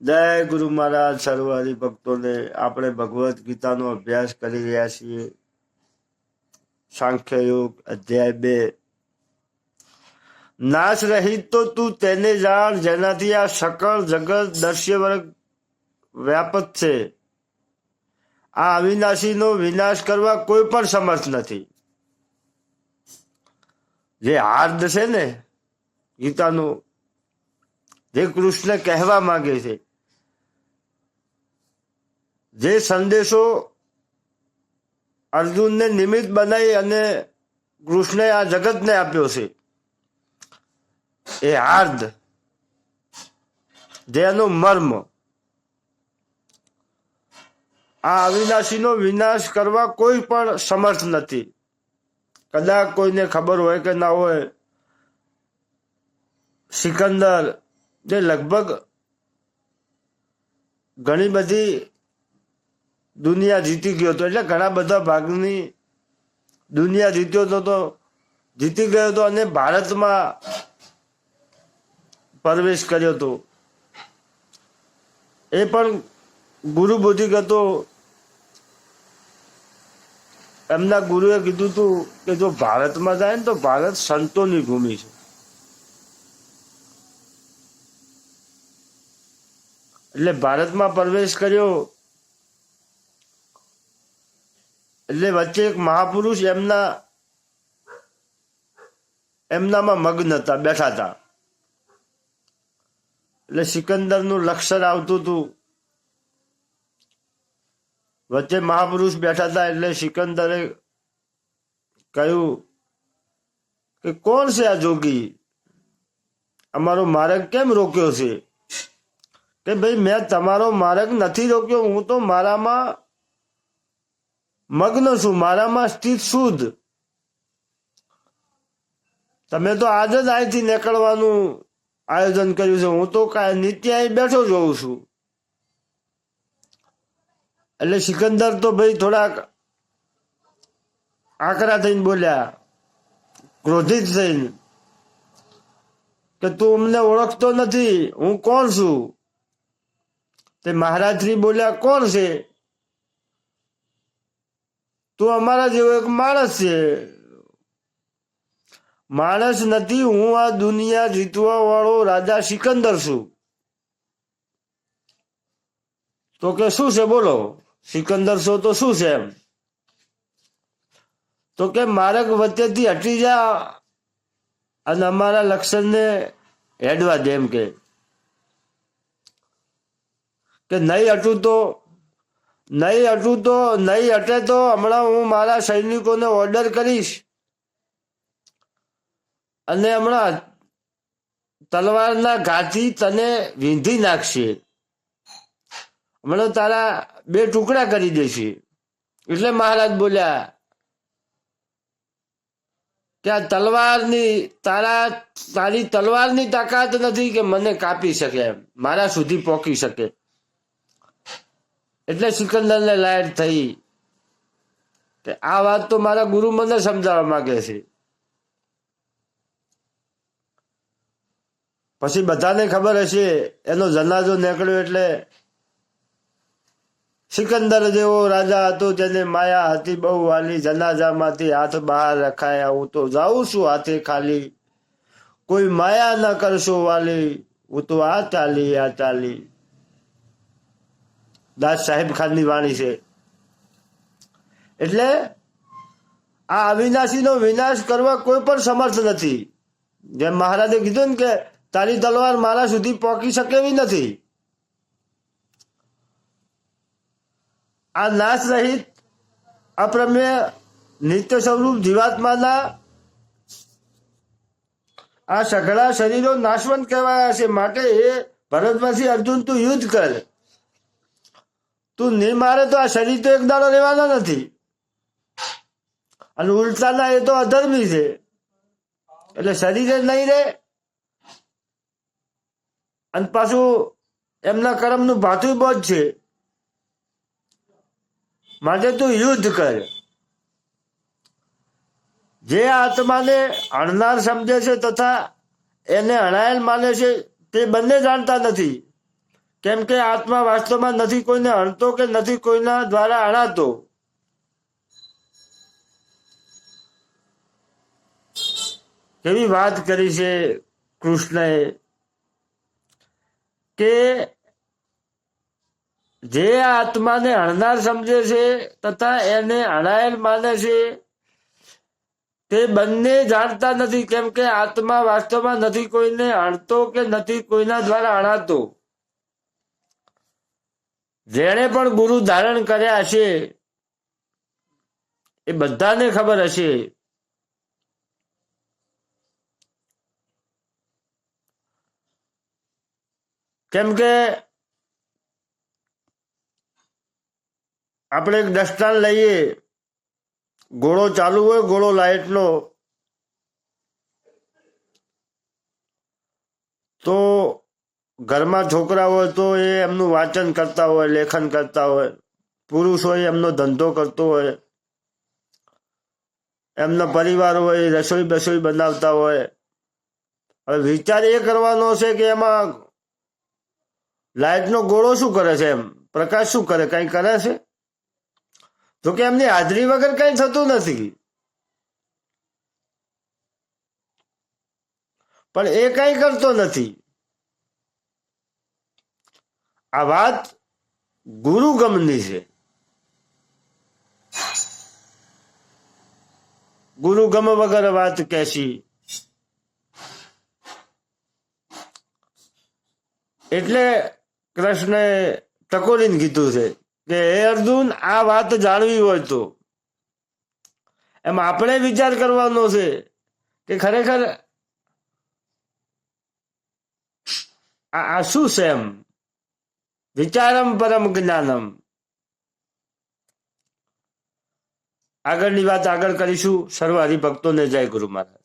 જય ગુરુ મહારાજ, સર્વ ભક્તોને આપણે ભગવદ્ ગીતાનો અભ્યાસ કરી રહ્યા છીએ. સાંખ્ય યોગ, અધ્યાય બે. નાશ રહિત તો તું તેને જાણ, જેનાથી આ સકળ જગત દૃશ્ય વર્ગ વ્યાપક છે. આ અવિનાશીનો વિનાશ કરવા કોઈ પણ સમર્થ નથી. જે હાર્દ છે ને ગીતાનું, જે કૃષ્ણ કહેવા માંગે છે જે સંદેશો અર્જુનને નિમિત્ત બનાવી અને કૃષ્ણે આ જગતને આપ્યો છે, એ હાર્દ, જેનો મર્મ આ અવિનાશીનો વિનાશ કરવા કોઈ પણ સમર્થ નથી. કદાચ કોઈને ખબર હોય કે ના હોય, સિકંદર જે લગભગ ઘણી બધી દુનિયા જીતી ગયો હતો એટલે ઘણા બધા ભાગની દુનિયા જીત્યો હતો તો જીતી ગયો હતો અને ભારતમાં પ્રવેશ કર્યો હતો એ પણ ગુરુ બુદ્ધિ હતો એમના ગુરુએ કીધું હતું કે જો ભારતમાં જાય ને તો ભારત સંતોની ભૂમિ છે. એટલે ભારતમાં પ્રવેશ કર્યો એટલે વચ્ચે એક મહાપુરુષ એમના, એમનામાં મગ્ન હતા, બેઠા હતા. એટલે સિકંદરનું લક્ષણ આવતું હતું. વચ્ચે મહાપુરુષ બેઠા હતા એટલે સિકંદરે કહ્યું કે, કોણ છે આ જોગી? અમારો માર્ગ કેમ રોક્યો છે? કે ભાઈ, મેં તમારો માર્ગ નથી રોક્યો, હું તો મારામાં મગ્ન છું, મારામાં સ્થિત શુદ્ધ. તમે તો આજ જ અહીંથી નીકળવાનું આયોજન કર્યું છે. હું તો નિત્ય અહીં બેઠો જોઉં છું. એટલે સિકંદર તો ભાઈ થોડાક આકરા થઈને બોલ્યા, ક્રોધિત થઈને કે તું અમને ઓળખતો નથી, હું કોણ છું? તે મહારાજ શ્રી બોલ્યા, કોણ છે? તું અમારા જેવો એક માણસ છે. માણસ નથી, હું આ દુનિયા જીતવા વાળો રાજા સિકંદર છું. તો કે શું છે, બોલો? સિકંદર છો તો શું છે એમ? તો કે માર્ગ વચ્ચેથી હટી જા અને અમારા લક્ષણને હેડવા દે એમ કે નહીં હટું તો નહીં હટું તો નહીં હટે તો હમણાં હું મારા સૈનિકોને ઓર્ડર કરીશ. અને હમણાં તલવારના ઘાથી તને વીંધી નાખશે. હમણાં તારા બે ટુકડા કરી દેશે. એટલે મહારાજ બોલ્યા, કે આ તલવારની, તારા, તારી તલવારની તાકાત નથી કે મને કાપી શકે મારા સુધી પોકી શકે. એટલે સિકંદરને લાયક થઈ. કે આ વાત તો મારા ગુરુ મને સમજાવવા માંગે છે. પછી બધાને ખબર હશે, એનો જનાજો નીકળ્યો એટલે સિકંદર જેવો રાજા હતો તેને માયા હતી બહુ વાલી જનાજામાંથી હાથ બહાર રખાયા. હું તો જાઉં છું હાથે ખાલી. કોઈ માયા ન કરશો વાલી, હું તો આ ચાલી આ ચાલી. દાસ સાહેબ ખાનની વાણી છે. એટલે આ અવિનાશીનો વિનાશ કરવા કોઈ પણ સમર્થ નથી. જેમ મહારાજે કીધું ને કે તારી તલવાર મારા સુધી પહોંચી શકે એવી નથી. આ નાશ રહિત, અપ્રમેય, નિત્ય સ્વરૂપ જીવાત્માના આ સઘળા શરીરો નાશવંત કહેવાયા છે. માટે એ ભરતમાંથી અર્જુન તું યુદ્ધ કર. તું નહીં મારે તો આ શરીર તો એક દાડો રહેવાનો નથી. અને ઉલટાના એ તો અધર્મી છે. એટલે શરીરે નહીં રહે અને પાછું એમના કર્મનું ભાથું બહુ જ છે. માટે તું યુદ્ધ કર. જે આત્માને હણનાર સમજે છે તથા એને હણાયેલ માને છે તે બંને જાણતા નથી. કેમ કે આત્મા વાસ્તવમાં નથી કોઈને અણતો કે નથી કોઈના દ્વારા અણાતો. કેવી વાત કરી છે કૃષ્ણએ કે જે આત્માને અણનાર સમજે છે તથા એને અણાયેલ માને છે, તે બંને જાણતા નથી કેમ કે આત્મા વાસ્તવમાં નથી કોઈને અણતો કે નથી કોઈના દ્વારા અણાતો. જેણે પણ ગુરુ ધારણ કર્યા છે એ બધાને ખબર હશે. કેમ કે આપણે એક દસ્તાન લઈએ, ઘોડો ચાલુ હોય, ઘોડો લાઇટનો, તો ઘરમાં છોકરા હોય તો એ એમનું વાંચન કરતા હોય, લેખન કરતા હોય. પુરુષ હોય એમનો ધંધો કરતો હોય. એમનો પરિવાર હોય રસોઈ બસોઈ બનાવતા હોય. હવે વિચાર એ કરવાનો છે કે એમાં લાઈટનો ગોળો શું કરે છે એમ? પ્રકાશ શું કરે? કઈ કરે છે? તો કે એમની હાજરી વગર કઈ થતું નથી. પણ એ કઈ કરતો નથી. આ વાત ગુરુગમની છે. ગુરુગમ વગર વાત કહેશી એટલે કૃષ્ણે ટકોરીને કીધું છે કે, હે અર્જુન, આ વાત જાણવી હોય તો. એમ આપણે વિચાર કરવાનો છે કે ખરેખર આ શું છે એમ? વિચારમ પરમ જ્ઞાનમ. આગળની વાત આગળ કરીશું. સર્વ હરિભક્તોને જય ગુરુ મહારાજ.